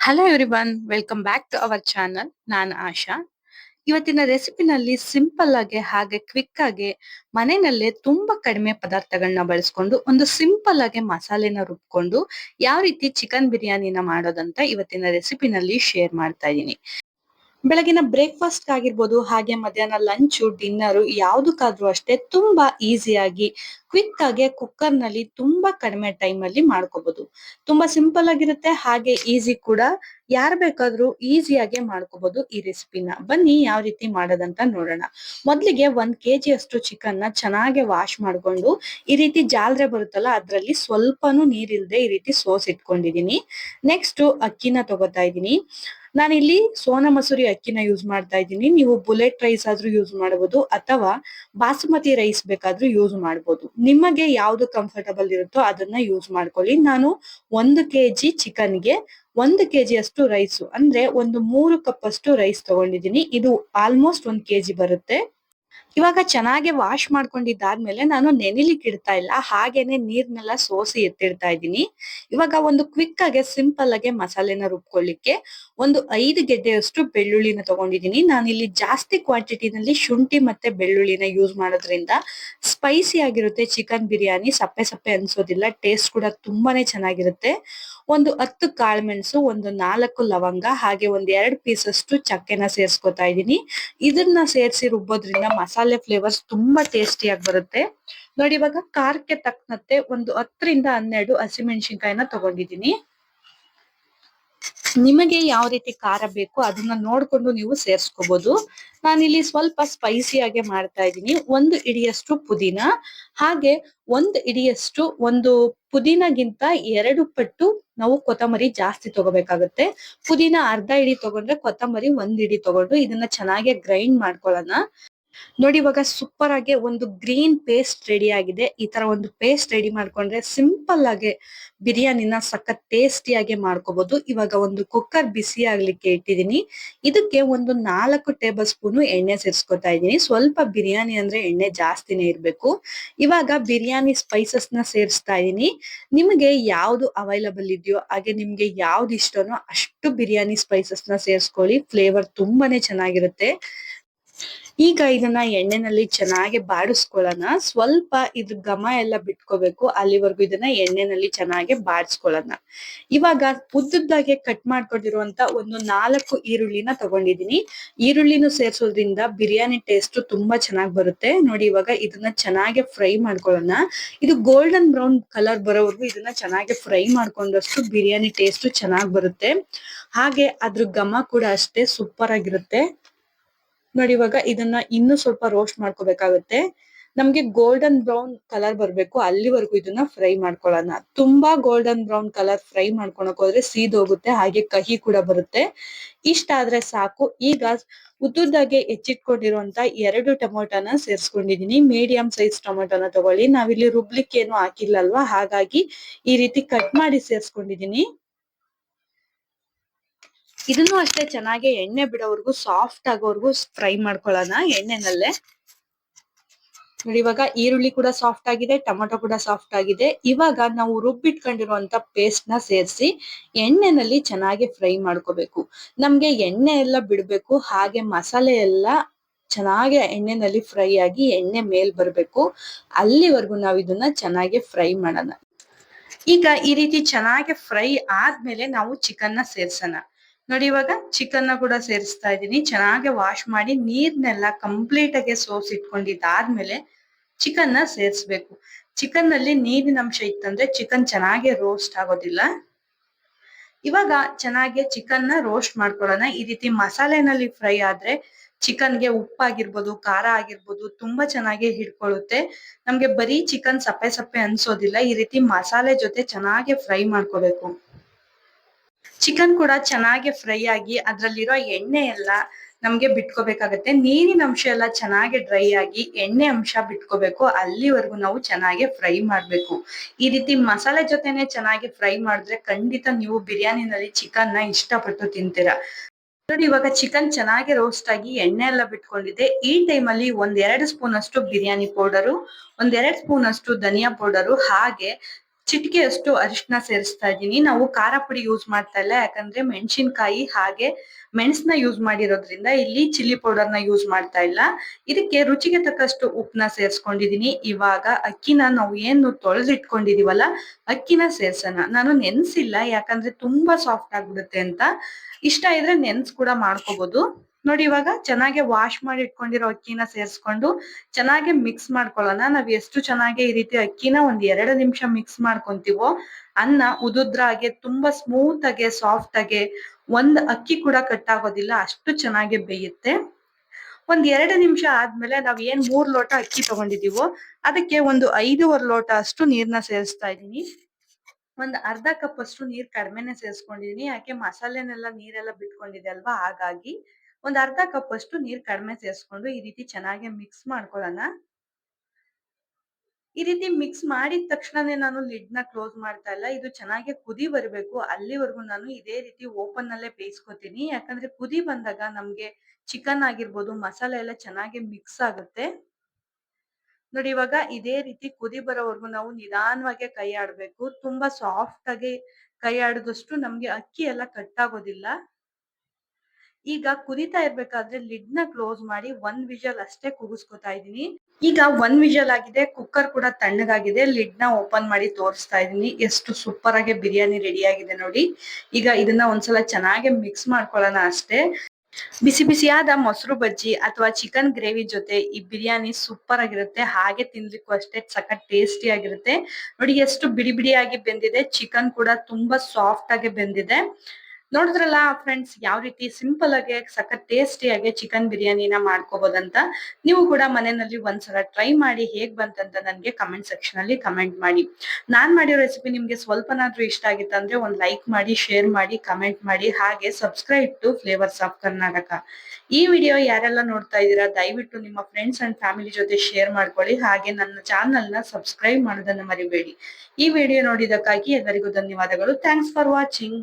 Hello everyone welcome back to our channel ನಾನು ಆಶಾ. ಇವತ್ತಿನ ರೆಸಿಪಿನಲ್ಲಿ simple ಆಗಿ ಹಾಗೆ ಕ್ವಿಕ್ ಆಗಿ ಮನೆಯಲ್ಲೇ ತುಂಬಾ ಕಡಿಮೆ ಪದಾರ್ಥಗಳನ್ನ ಬಳಸ್ಕೊಂಡು ಒಂದು ಸಿಂಪಲ್ ಆಗಿ ಮಸಾಲೆನ ರುಬ್ಕೊಂಡು ಯಾವ ರೀತಿ ಚಿಕನ್ ಬಿರಿಯಾನಿನ ಮಾಡೋದಂತ ಇವತ್ತಿನ ರೆಸಿಪಿನಲ್ಲಿ ಶೇರ್ ಮಾಡ್ತಾ ಇದ್ದೀನಿ. ಬೆಳಗಿನ ಬ್ರೇಕ್ಫಾಸ್ಟ್ ಆಗಿರ್ಬೋದು, ಹಾಗೆ ಮಧ್ಯಾಹ್ನ ಲಂಚ್ ಡಿನ್ನರ್ ಯಾವ್ದಕ್ಕಾದ್ರೂ ಅಷ್ಟೇ ತುಂಬಾ ಈಸಿಯಾಗಿ ಕ್ವಿಕ್ ಆಗಿ ಕುಕ್ಕರ್ನಲ್ಲಿ ತುಂಬಾ ಕಡಿಮೆ ಟೈಮ್ ಅಲ್ಲಿ ಮಾಡ್ಕೋಬಹುದು ತುಂಬಾ ಸಿಂಪಲ್ ಆಗಿರುತ್ತೆ, ಹಾಗೆ ಈಸಿ ಕೂಡ. ಯಾರು ಬೇಕಾದ್ರೂ ಈಸಿಯಾಗಿ ಮಾಡ್ಕೋಬಹುದು ಈ ರೆಸಿಪಿನ ಬನ್ನಿ ಯಾವ ರೀತಿ ಮಾಡೋದಂತ ನೋಡೋಣ. ಮೊದ್ಲಿಗೆ ಒಂದ್ ಕೆಜಿ ಅಷ್ಟು ಚಿಕನ್ನ ಚೆನ್ನಾಗಿ ವಾಶ್ ಮಾಡ್ಕೊಂಡು, ಈ ರೀತಿ ಜಾಲ್ರೆ ಬರುತ್ತಲ್ಲ ಅದ್ರಲ್ಲಿ ಸ್ವಲ್ಪನೂ ನೀರಿಲ್ದೆ ಈ ರೀತಿ ಸೋಸ್ ಇಟ್ಕೊಂಡಿದೀನಿ ನೆಕ್ಸ್ಟ್ ಅಕ್ಕಿನ ತಗೋತಾ ಇದ್ದೀನಿ. ನಾನಿಲ್ಲಿ ಸೋನ ಮಸೂರಿ ಅಕ್ಕಿನ ಯೂಸ್ ಮಾಡ್ತಾ ಇದ್ದೀನಿ. ನೀವು ಬುಲೆಟ್ ರೈಸ್ ಆದ್ರೂ ಯೂಸ್ ಮಾಡಬಹುದು, ಅಥವಾ ಬಾಸುಮತಿ ರೈಸ್ ಬೇಕಾದ್ರೂ ಯೂಸ್ ಮಾಡಬಹುದು. ನಿಮಗೆ ಯಾವ್ದು ಕಂಫರ್ಟಬಲ್ ಇರುತ್ತೋ ಅದನ್ನ ಯೂಸ್ ಮಾಡ್ಕೊಳ್ಳಿ. ನಾನು ಒಂದು ಕೆಜಿ ಚಿಕನ್ಗೆ ಒಂದು ಕೆಜಿ ಅಷ್ಟು ರೈಸ್ ಅಂದ್ರೆ ಒಂದು ಮೂರು ಕಪ್ ಅಷ್ಟು ರೈಸ್ ತಗೊಂಡಿದ್ದೀನಿ. ಇದು ಆಲ್ಮೋಸ್ಟ್ ಒಂದ್ ಕೆಜಿ ಬರುತ್ತೆ. ಇವಾಗ ಚೆನ್ನಾಗಿ ವಾಶ್ ಮಾಡ್ಕೊಂಡಿದ್ದಾದ್ಮೇಲೆ ನಾನು ನೆನಿಲಿಕ್ಕೆ ಇಡ್ತಾ ಇಲ್ಲ. ಹಾಗೇನೆ ನೀರ್ನೆಲ್ಲ ಸೋಸಿ ಎತ್ತಿಡ್ತಾ ಇದ್ದೀನಿ. ಇವಾಗ ಒಂದು ಕ್ವಿಕ್ ಆಗಿ ಸಿಂಪಲ್ ಆಗಿ ಮಸಾಲೆನ ರುಬ್ಕೊಳ್ಳಿಕ್ಕೆ ಒಂದು ಐದು ಗೆಡ್ಡೆಯಷ್ಟು ಬೆಳ್ಳುಳ್ಳಿನ ತಗೊಂಡಿದ್ದೀನಿ. ನಾನಿಲ್ಲಿ ಜಾಸ್ತಿ ಕ್ವಾಂಟಿಟಿನಲ್ಲಿ ಶುಂಠಿ ಮತ್ತೆ ಬೆಳ್ಳುಳ್ಳಿನ ಯೂಸ್ ಮಾಡೋದ್ರಿಂದ ಸ್ಪೈಸಿ ಆಗಿರುತ್ತೆ ಚಿಕನ್ ಬಿರಿಯಾನಿ ಸಪ್ಪೆ ಸಪ್ಪೆ ಅನ್ಸೋದಿಲ್ಲ ಟೇಸ್ಟ್ ಕೂಡ ತುಂಬಾನೇ ಚೆನ್ನಾಗಿರುತ್ತೆ. ಒಂದು ಹತ್ತು ಕಾಳುಮೆಣಸು ಒಂದು ನಾಲ್ಕು ಲವಂಗ, ಹಾಗೆ ಒಂದ್ ಎರಡು ಪೀಸ್ ಚಕ್ಕೆನ ಸೇರ್ಸ್ಕೊತಾ ಇದ್ದೀನಿ. ಇದನ್ನ ಸೇರಿಸಿ ರುಬ್ಬೋದ್ರಿಂದ ಮಸಾಲೆ ಫ್ಲೇವರ್ಸ್ ತುಂಬಾ ಟೇಸ್ಟಿಯಾಗಿ ಬರುತ್ತೆ. ನೋಡಿ ಇವಾಗ ಖಾರಕ್ಕೆ ತಕ್ಕಂತೆ ಒಂದು ಹತ್ತರಿಂದ ಹನ್ನೆರಡು ಹಸಿಮೆಣಸಿನ್ಕಾಯಿನ ತಗೊಂಡಿದ್ದೀನಿ. ನಿಮಗೆ ಯಾವ ರೀತಿ ಖಾರ ಬೇಕು ಅದನ್ನ ನೋಡ್ಕೊಂಡು ನೀವು ಸೇರ್ಸ್ಕೋಬಹುದು ನಾನಿಲ್ಲಿ ಸ್ವಲ್ಪ ಸ್ಪೈಸಿ ಆಗಿ ಮಾಡ್ತಾ ಇದ್ದೀನಿ. ಒಂದು ಇಡಿಯಷ್ಟು ಪುದೀನ. ಹಾಗೆ ಒಂದು ಇಡಿಯಷ್ಟು ಒಂದು ಪುದೀನಗಿಂತ ಎರಡು ಪಟ್ಟು ನಾವು ಕೊತ್ತಂಬರಿ ಜಾಸ್ತಿ ತಗೋಬೇಕಾಗುತ್ತೆ. ಪುದೀನ ಅರ್ಧ ಇಡಿ ತಗೊಂಡ್ರೆ ಕೊತ್ತಂಬರಿ ಒಂದ್ ಇಡಿ ತಗೊಂಡು ಇದನ್ನ ಚೆನ್ನಾಗಿ ಗ್ರೈಂಡ್ ಮಾಡ್ಕೊಳ್ಳೋಣ. ನೋಡಿ ಇವಾಗ ಸೂಪರ್ ಆಗಿ ಒಂದು ಗ್ರೀನ್ ಪೇಸ್ಟ್ ರೆಡಿ ಆಗಿದೆ. ಈ ತರ ಒಂದು ಪೇಸ್ಟ್ ರೆಡಿ ಮಾಡ್ಕೊಂಡ್ರೆ ಸಿಂಪಲ್ ಆಗಿ ಬಿರಿಯಾನಿನ ಸಖತ್ ಟೇಸ್ಟಿಯಾಗಿ ಮಾಡ್ಕೋಬಹುದು ಇವಾಗ ಒಂದು ಕುಕ್ಕರ್ ಬಿಸಿ ಆಗ್ಲಿಕ್ಕೆ ಇಟ್ಟಿದ್ದೀನಿ. ಇದಕ್ಕೆ ಒಂದು ನಾಲ್ಕು ಟೇಬಲ್ ಸ್ಪೂನ್ ಎಣ್ಣೆ ಸೇರಿಸ್ಕೊತಾ ಇದ್ದೀನಿ. ಸ್ವಲ್ಪ ಬಿರಿಯಾನಿ ಅಂದ್ರೆ ಎಣ್ಣೆ ಜಾಸ್ತಿನೇ ಇರ್ಬೇಕು. ಇವಾಗ ಬಿರಿಯಾನಿ ಸ್ಪೈಸಸ್ನ ಸೇರಿಸ್ತಾ ಇದೀನಿ ನಿಮಗೆ ಯಾವ್ದು ಅವೈಲಬಲ್ ಇದೆಯೋ ಹಾಗೆ ನಿಮ್ಗೆ ಯಾವ್ದು ಇಷ್ಟನೋ ಅಷ್ಟು ಬಿರಿಯಾನಿ ಸ್ಪೈಸಸ್ನ ಸೇರಿಸ್ಕೊಳ್ಳಿ. ಫ್ಲೇವರ್ ತುಂಬಾನೇ ಚೆನ್ನಾಗಿರುತ್ತೆ. ಈಗ ಇದನ್ನ ಎಣ್ಣೆನಲ್ಲಿ ಚೆನ್ನಾಗಿ ಬಾಡಿಸ್ಕೊಳ್ಳೋಣ. ಸ್ವಲ್ಪ ಇದ್ರ ಘಮ ಎಲ್ಲ ಬಿಟ್ಕೋಬೇಕು. ಅಲ್ಲಿವರೆಗೂ ಇದನ್ನ ಎಣ್ಣೆನಲ್ಲಿ ಚೆನ್ನಾಗಿ ಬಾಡಿಸ್ಕೊಳ್ಳೋಣ. ಇವಾಗ ಉದ್ದುದ್ದಾಗೆ ಕಟ್ ಮಾಡ್ಕೊಂಡಿರುವಂತ ಒಂದು ನಾಲ್ಕು ಈರುಳ್ಳಿನ ತಗೊಂಡಿದೀನಿ ಈರುಳ್ಳಿನೂ ಸೇರಿಸೋದ್ರಿಂದ ಬಿರಿಯಾನಿ ಟೇಸ್ಟ್ ತುಂಬಾ ಚೆನ್ನಾಗಿ ಬರುತ್ತೆ. ನೋಡಿ ಇವಾಗ ಇದನ್ನ ಚೆನ್ನಾಗಿ ಫ್ರೈ ಮಾಡ್ಕೊಳ್ಳೋಣ. ಇದು ಗೋಲ್ಡನ್ ಬ್ರೌನ್ ಕಲರ್ ಬರೋವರೆಗೂ ಇದನ್ನ ಚೆನ್ನಾಗಿ ಫ್ರೈ ಮಾಡ್ಕೊಂಡಷ್ಟು ಬಿರಿಯಾನಿ ಟೇಸ್ಟ್ ಚೆನ್ನಾಗಿ ಬರುತ್ತೆ. ಹಾಗೆ ಅದ್ರ ಘಮ ಕೂಡ ಅಷ್ಟೇ ಸೂಪರ್ ಆಗಿರುತ್ತೆ. ನೋಡಿ, ಇವಾಗ ಇದನ್ನ ಇನ್ನು ಸ್ವಲ್ಪ ರೋಸ್ಟ್ ಮಾಡ್ಕೋಬೇಕಾಗುತ್ತೆ. ನಮ್ಗೆ ಗೋಲ್ಡನ್ ಬ್ರೌನ್ ಕಲರ್ ಬರ್ಬೇಕು. ಅಲ್ಲಿವರೆಗೂ ಇದನ್ನ ಫ್ರೈ ಮಾಡ್ಕೊಳ್ಳೋಣ. ತುಂಬಾ ಗೋಲ್ಡನ್ ಬ್ರೌನ್ ಕಲರ್ ಫ್ರೈ ಮಾಡ್ಕೊಳಕ್ ಹೋದ್ರೆ ಸೀದೋಗುತ್ತೆ ಹಾಗೆ ಕಹಿ ಕೂಡ ಬರುತ್ತೆ. ಇಷ್ಟ ಆದ್ರೆ ಸಾಕು. ಈಗ ಉದ್ದುದ್ದಾಗೆ ಹೆಚ್ಚಿಟ್ಕೊಂಡಿರುವಂತ ಎರಡು ಟೊಮೊಟೊನ ಸೇರ್ಸ್ಕೊಂಡಿದೀನಿ. ಮೀಡಿಯಂ ಸೈಜ್ ಟೊಮೊಟೊನ ತಗೊಳ್ಳಿ. ನಾವಿಲ್ಲಿ ರುಬ್ಲಿಕ್ಕೆ ಏನು ಹಾಕಿಲ್ಲ ಅಲ್ವಾ ಹಾಗಾಗಿ ಈ ರೀತಿ ಕಟ್ ಮಾಡಿ ಸೇರ್ಸ್ಕೊಂಡಿದೀನಿ. ಇದನ್ನು ಅಷ್ಟೇ ಚೆನ್ನಾಗಿ ಎಣ್ಣೆ ಬಿಡೋವರೆಗೂ ಸಾಫ್ಟ್ ಆಗೋವರೆಗೂ ಫ್ರೈ ಮಾಡ್ಕೊಳ್ಳೋಣ ಎಣ್ಣೆನಲ್ಲೇ. ನೋಡಿ, ಇವಾಗ ಈರುಳ್ಳಿ ಕೂಡ ಸಾಫ್ಟ್ ಆಗಿದೆ, ಟೊಮೊಟೊ ಕೂಡ ಸಾಫ್ಟ್ ಆಗಿದೆ. ಇವಾಗ ನಾವು ರುಬ್ಬಿಟ್ಕೊಂಡಿರುವಂತ ಪೇಸ್ಟ್ನ ಸೇರಿಸಿ ಎಣ್ಣೆನಲ್ಲಿ ಚೆನ್ನಾಗಿ ಫ್ರೈ ಮಾಡ್ಕೋಬೇಕು. ನಮ್ಗೆ ಎಣ್ಣೆ ಎಲ್ಲ ಬಿಡ್ಬೇಕು, ಹಾಗೆ ಮಸಾಲೆ ಎಲ್ಲ ಚೆನ್ನಾಗಿ ಎಣ್ಣೆನಲ್ಲಿ ಫ್ರೈ ಆಗಿ ಎಣ್ಣೆ ಮೇಲ್ ಬರ್ಬೇಕು. ಅಲ್ಲಿವರೆಗೂ ನಾವು ಇದನ್ನ ಚೆನ್ನಾಗಿ ಫ್ರೈ ಮಾಡೋಣ. ಈಗ ಈ ರೀತಿ ಚೆನ್ನಾಗಿ ಫ್ರೈ ಆದ್ಮೇಲೆ ನಾವು ಚಿಕನ್ನ ಸೇರ್ಸೋಣ. ನೋಡಿ ಇವಾಗ ಚಿಕನ್ನ ಕೂಡ ಸೇರಿಸ್ತಾ ಇದ್ದೀನಿ. ಚೆನ್ನಾಗಿ ವಾಶ್ ಮಾಡಿ ನೀರ್ನೆಲ್ಲ ಕಂಪ್ಲೀಟ್ ಆಗಿ ಸೋಸ್ ಇಟ್ಕೊಂಡಿದ್ದಾದ್ಮೇಲೆ ಚಿಕನ್ನ ಸೇರಿಸ್ಬೇಕು. ಚಿಕನ್ನಲ್ಲಿ ನೀರಿನ ಅಂಶ ಇತ್ತಂದ್ರೆ ಚಿಕನ್ ಚೆನ್ನಾಗಿ ರೋಸ್ಟ್ ಆಗೋದಿಲ್ಲ. ಇವಾಗ ಚೆನ್ನಾಗಿ ಚಿಕನ್ನ ರೋಸ್ಟ್ ಮಾಡ್ಕೊಳ್ಳೋಣ. ಈ ರೀತಿ ಮಸಾಲೆನಲ್ಲಿ ಫ್ರೈ ಆದ್ರೆ ಚಿಕನ್ಗೆ ಉಪ್ಪಾಗಿರ್ಬೋದು, ಖಾರ ಆಗಿರ್ಬೋದು ತುಂಬಾ ಚೆನ್ನಾಗಿ ಹಿಡ್ಕೊಳ್ಳುತ್ತೆ. ನಮ್ಗೆ ಬರೀ ಚಿಕನ್ ಸಪ್ಪೆ ಸಪ್ಪೆ ಅನ್ಸೋದಿಲ್ಲ. ಈ ರೀತಿ ಮಸಾಲೆ ಜೊತೆ ಚೆನ್ನಾಗಿ ಫ್ರೈ ಮಾಡ್ಕೋಬೇಕು. ಚಿಕನ್ ಕೂಡ ಚೆನ್ನಾಗಿ ಫ್ರೈ ಆಗಿ ಅದ್ರಲ್ಲಿರೋ ಎಣ್ಣೆ ಎಲ್ಲ ನಮ್ಗೆ ಬಿಟ್ಕೋಬೇಕಾಗತ್ತೆ. ನೀರಿನ ಅಂಶ ಎಲ್ಲ ಚೆನ್ನಾಗಿ ಡ್ರೈ ಆಗಿ ಎಣ್ಣೆ ಅಂಶ ಬಿಟ್ಕೋಬೇಕು. ಅಲ್ಲಿವರೆಗೂ ನಾವು ಚೆನ್ನಾಗಿ ಫ್ರೈ ಮಾಡ್ಬೇಕು. ಈ ರೀತಿ ಮಸಾಲೆ ಜೊತೆನೆ ಚೆನ್ನಾಗಿ ಫ್ರೈ ಮಾಡಿದ್ರೆ ಖಂಡಿತ ನೀವು ಬಿರಿಯಾನಿನಲ್ಲಿ ಚಿಕನ್ನ ಇಷ್ಟಪಟ್ಟು ತಿಂತೀರಾ. ನೋಡಿ, ಇವಾಗ ಚಿಕನ್ ಚೆನ್ನಾಗಿ ರೋಸ್ಟ್ ಆಗಿ ಎಣ್ಣೆ ಎಲ್ಲ ಬಿಟ್ಕೊಂಡಿದೆ. ಈ ಟೈಮ್ ಅಲ್ಲಿ ಒಂದ್ ಎರಡು ಸ್ಪೂನ್ ಅಷ್ಟು ಬಿರಿಯಾನಿ ಪೌಡರು ಒಂದ್ ಎರಡ್ ಸ್ಪೂನ್ ಅಷ್ಟು ಧನಿಯಾ ಪೌಡರು ಹಾಗೆ ಚಿಟಿಕೆಯಷ್ಟು ಅರಿಶಿನ ಸೇರಿಸ್ತಾ ಇದ್ದೀನಿ. ನಾವು ಖಾರ ಪುಡಿ ಯೂಸ್ ಮಾಡ್ತಾ ಇಲ್ಲ. ಯಾಕಂದ್ರೆ ಮೆಣಸಿನಕಾಯಿ ಹಾಗೆ ಮೆಣಸನ್ನ ಯೂಸ್ ಮಾಡಿರೋದ್ರಿಂದ ಇಲ್ಲಿ ಚಿಲ್ಲಿ ಪೌಡರ್ನ ಯೂಸ್ ಮಾಡ್ತಾ ಇಲ್ಲ. ಇದಕ್ಕೆ ರುಚಿಗೆ ತಕ್ಕಷ್ಟು ಉಪ್ಪನ್ನ ಸೇರಿಸ್ಕೊಂಡಿದೀನಿ ಇವಾಗ ಅಕ್ಕಿನ ನಾವು ಏನು ತೊಳೆದಿಟ್ಕೊಂಡಿದೀವಲ್ಲ, ಅಕ್ಕಿನ ಸೇರ್ಸೋಣ. ನಾನು ನೆನ್ಸಿಲ್ಲ, ಯಾಕಂದ್ರೆ ತುಂಬಾ ಸಾಫ್ಟ್ ಆಗ್ಬಿಡುತ್ತೆ ಅಂತ. ಇಷ್ಟ ಇದ್ರೆ ನೆನ್ಸ್ ಕೂಡ ಮಾಡ್ಕೋಬಹುದು ನೋಡಿ ಇವಾಗ ಚೆನ್ನಾಗಿ ವಾಶ್ ಮಾಡಿ ಇಟ್ಕೊಂಡಿರೋ ಅಕ್ಕಿನ ಸೇರಿಸ್ಕೊಂಡು ಚೆನ್ನಾಗಿ ಮಿಕ್ಸ್ ಮಾಡ್ಕೊಳ್ಳೋಣ. ನಾವ್ ಎಷ್ಟು ಚೆನ್ನಾಗಿ ಈ ರೀತಿ ಅಕ್ಕಿನ ಒಂದ್ ಎರಡು ನಿಮಿಷ ಮಿಕ್ಸ್ ಮಾಡ್ಕೊಂತೀವೋ ಅನ್ನ ಉದುದ್ರಾಗೆ ತುಂಬಾ ಸ್ಮೂತ್ ಆಗಿ ಸಾಫ್ಟ್ ಆಗಿ ಒಂದ್ ಅಕ್ಕಿ ಕೂಡ ಕಟ್ ಆಗೋದಿಲ್ಲ, ಅಷ್ಟು ಚೆನ್ನಾಗಿ ಬೇಯುತ್ತೆ. ಒಂದ್ ಎರಡು ನಿಮಿಷ ಆದ್ಮೇಲೆ ನಾವ್ ಏನ್ ಮೂರ್ ಲೋಟ ಅಕ್ಕಿ ತಗೊಂಡಿದೀವೋ ಅದಕ್ಕೆ ಒಂದು ಐದೂವರೆ ಲೋಟ ಅಷ್ಟು ನೀರ್ನ ಸೇರಿಸ್ತಾ ಇದೀನಿ ಒಂದ್ ಅರ್ಧ ಕಪ್ ಅಷ್ಟು ನೀರ್ ಕಡಿಮೆನೆ ಸೇರಿಸ್ಕೊಂಡಿದೀನಿ. ಯಾಕೆ ಮಸಾಲೆನೆಲ್ಲ ನೀರೆಲ್ಲ ಬಿಟ್ಕೊಂಡಿದೆ ಅಲ್ವಾ? ಹಾಗಾಗಿ ಒಂದ್ ಅರ್ಧ ಕಪ್ ಅಷ್ಟು ನೀರ್ ಕಡಿಮೆ ಸೇರಿಸ್ಕೊಂಡು ಈ ರೀತಿ ಚೆನ್ನಾಗಿ ಮಿಕ್ಸ್ ಮಾಡ್ಕೊಳ್ಳೋಣ. ಈ ರೀತಿ ಮಿಕ್ಸ್ ಮಾಡಿದ ತಕ್ಷಣನೇ ನಾನು ಲಿಡ್ನ ಕ್ಲೋಸ್ ಮಾಡ್ತಾ ಇಲ್ಲ. ಇದು ಚೆನ್ನಾಗಿ ಕುದಿ ಬರಬೇಕು. ಅಲ್ಲಿವರೆಗೂ ನಾನು ಇದೇ ರೀತಿ ಓಪನ್ ನಲ್ಲೇ ಬೇಯಿಸ್ಕೊತೀನಿ. ಯಾಕಂದ್ರೆ ಕುದಿ ಬಂದಾಗ ನಮ್ಗೆ ಚಿಕನ್ ಆಗಿರ್ಬೋದು, ಮಸಾಲೆ ಎಲ್ಲ ಚೆನ್ನಾಗಿ ಮಿಕ್ಸ್ ಆಗುತ್ತೆ. ನೋಡಿ, ಇವಾಗ ಇದೇ ರೀತಿ ಕುದಿ ಬರೋವರೆಗೂ ನಾವು ನಿಧಾನವಾಗಿ ಕೈ ಆಡ್ಬೇಕು. ತುಂಬಾ ಸಾಫ್ಟ್ ಆಗಿ ಕೈ ಆಡಿದಷ್ಟು ನಮ್ಗೆ ಅಕ್ಕಿ ಎಲ್ಲ ಕಟ್ ಆಗೋದಿಲ್ಲ. ಈಗ ಕುದಿತಾ ಇರ್ಬೇಕಾದ್ರೆ ಲಿಡ್ನ ಕ್ಲೋಸ್ ಮಾಡಿ ಒಂದ್ ವಿಜಲ್ ಅಷ್ಟೇ ಕೂಗಿಸ್ಕೊತಾ ಇದೀನಿ ಈಗ ಒನ್ ವಿಜಲ್ ಆಗಿದೆ ಕುಕ್ಕರ್ ಕೂಡ ತಣ್ಣಗಾಗಿದೆ ಲಿಡ್ನ ಓಪನ್ ಮಾಡಿ ತೋರಿಸ್ತಾ ಇದೀನಿ ಎಷ್ಟು ಸೂಪರ್ ಆಗಿ ಬಿರಿಯಾನಿ ರೆಡಿ ಆಗಿದೆ ನೋಡಿ. ಈಗ ಇದನ್ನ ಒಂದ್ಸಲ ಚೆನ್ನಾಗಿ ಮಿಕ್ಸ್ ಮಾಡ್ಕೊಳ್ಳೋಣ ಅಷ್ಟೇ. ಬಿಸಿ ಬಿಸಿಯಾದ ಮೊಸರು ಬಜ್ಜಿ ಅಥವಾ ಚಿಕನ್ ಗ್ರೇವಿ ಜೊತೆ ಈ ಬಿರಿಯಾನಿ ಸೂಪರ್ ಆಗಿರುತ್ತೆ. ಹಾಗೆ ತಿನ್ಲಿಕ್ಕೂ ಅಷ್ಟೇ ಸಖತ್ ಟೇಸ್ಟಿ ಆಗಿರುತ್ತೆ. ನೋಡಿ, ಎಷ್ಟು ಬಿಡಿ ಬಿಡಿಯಾಗಿ ಬೆಂದಿದೆ. ಚಿಕನ್ ಕೂಡ ತುಂಬಾ ಸಾಫ್ಟ್ ಆಗಿ ಬೆಂದಿದೆ. ನೋಡಿದ್ರಲ್ಲ ಫ್ರೆಂಡ್ಸ್ ಯಾವ ರೀತಿ ಸಿಂಪಲ್ ಆಗಿ, ಸಖತ್ ಟೇಸ್ಟಿ ಆಗಿ ಚಿಕನ್ ಬಿರಿಯಾನಿನ ಮಾಡ್ಕೋಬಹುದಂತ ನೀವು ಕೂಡ ಮನೆಯಲ್ಲಿ ಒಂದ್ಸಲ ಟ್ರೈ ಮಾಡಿ ಹೇಗ್ ಬಂತಂತ ನನ್ಗೆ ಕಮೆಂಟ್ ಸೆಕ್ಷನ್ ಅಲ್ಲಿ ಕಮೆಂಟ್ ಮಾಡಿ. ನಾನ್ ಮಾಡಿರೋ ರೆಸಿಪಿ ನಿಮ್ಗೆ ಸ್ವಲ್ಪನಾದ್ರೂ ಇಷ್ಟ ಆಗಿತ್ತಂದ್ರೆ ಒಂದ್ ಲೈಕ್ ಮಾಡಿ ಶೇರ್ ಮಾಡಿ ಕಮೆಂಟ್ ಮಾಡಿ, ಹಾಗೆ subscribe to flavours of Karnataka ಈ ವಿಡಿಯೋ ಯಾರೆಲ್ಲ ನೋಡ್ತಾ ಇದ್ದೀರಾ, ದಯವಿಟ್ಟು ನಿಮ್ಮ ಫ್ರೆಂಡ್ಸ್ ಅಂಡ್ ಫ್ಯಾಮಿಲಿ ಜೊತೆ ಶೇರ್ ಮಾಡ್ಕೊಳ್ಳಿ, ಹಾಗೆ ನನ್ನ ಚಾನಲ್ನ ಸಬ್ಸ್ಕ್ರೈಬ್ ಮಾಡೋದನ್ನ ಮರಿಬೇಡಿ. ಈ ವಿಡಿಯೋ ನೋಡಿದಕ್ಕಾಗಿ ಎಲ್ಲರಿಗೂ ಧನ್ಯವಾದಗಳು. Thanks for watching